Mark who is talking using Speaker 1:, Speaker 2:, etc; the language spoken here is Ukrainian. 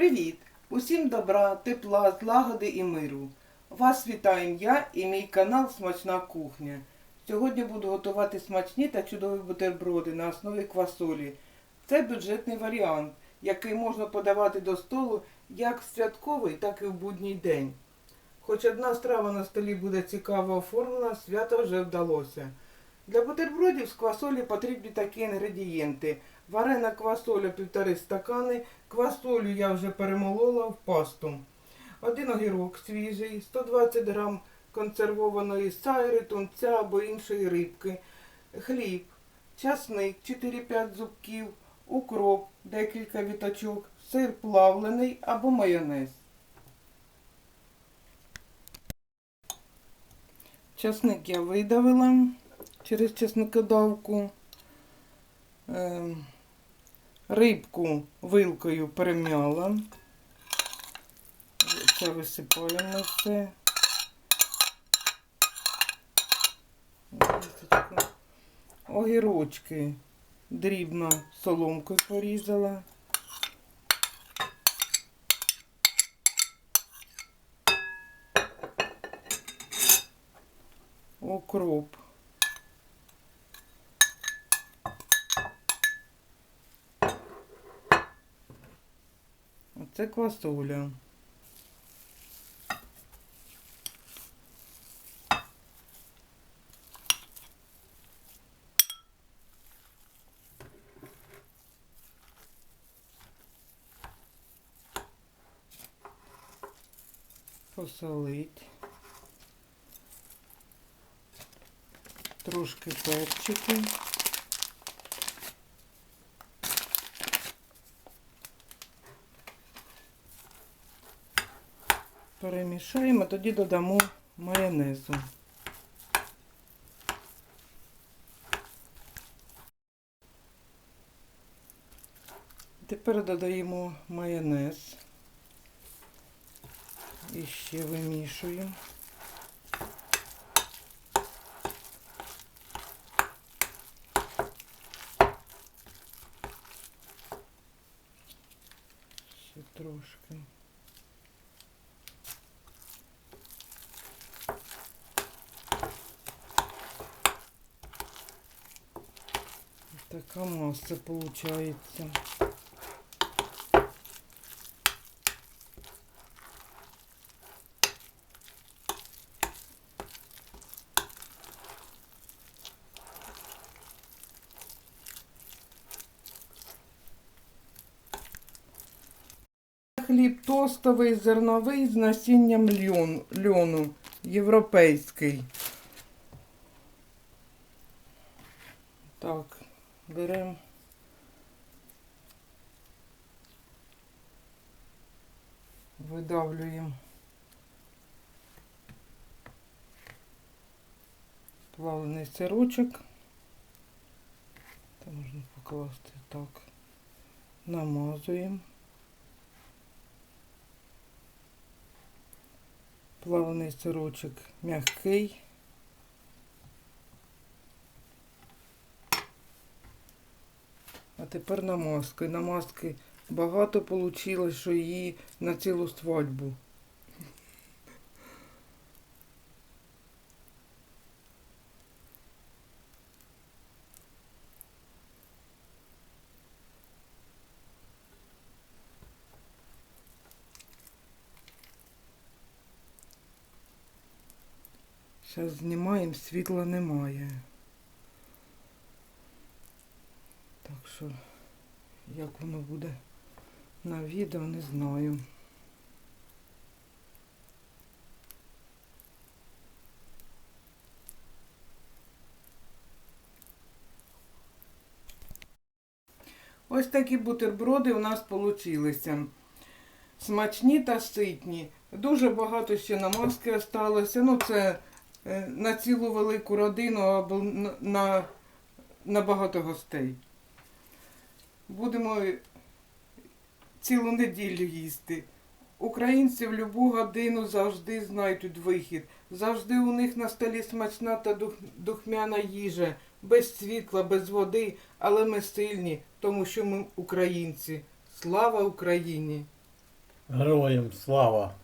Speaker 1: Привіт! Усім добра, тепла, злагоди і миру. Вас вітаю я і мій канал Смачна кухня. Сьогодні буду готувати смачні та чудові бутерброди на основі квасолі. Це бюджетний варіант, який можна подавати до столу як в святковий, так і в будній день. Хоч одна страва на столі буде цікаво оформлена, свято вже вдалося. Для бутербродів з квасолі потрібні такі інгредієнти. Варена квасоля півтори стакани, квасолю я вже перемолола в пасту. Один огірок свіжий, 120 грам консервованої сайри, тунця або іншої рибки, хліб, часник 4-5 зубків, укроп, декілька віточок, сир плавлений або майонез. Часник я видавила через чесникодавку. Ем, Рибку вилкою перем'яла. Це висипаємо все. Огірочки дрібно соломкою порізала. Укроп. Оце квасоля. Посолить. Трошки перчики. Перемішаємо, тоді додамо майонезу. Тепер додаємо майонез. І ще вимішуємо. Ще трошки. Така маса получается. Хліб тостовий, зерновий з насінням льон, льону, європейський. Так, беремо. Видавлюємо плавлений сирочок. Це можна покласти так. Намазуємо. Плавлений сирочок м'який. Тепер намазки. Намазки багато вийшло, що її на цілу свадьбу. Зараз знімаємо, світла немає. Так що, як воно буде на відео, не знаю. Ось такі бутерброди у нас получилися. Смачні та ситні. Дуже багато ще намазки осталося. Ну, це е, на цілу велику родину або на, на багато гостей. Будемо цілу неділю їсти. Українці в любу годину завжди знайдуть вихід. Завжди у них на столі смачна та духмяна їжа, без світла, без води, але ми сильні, тому що ми українці. Слава Україні!
Speaker 2: Героям слава!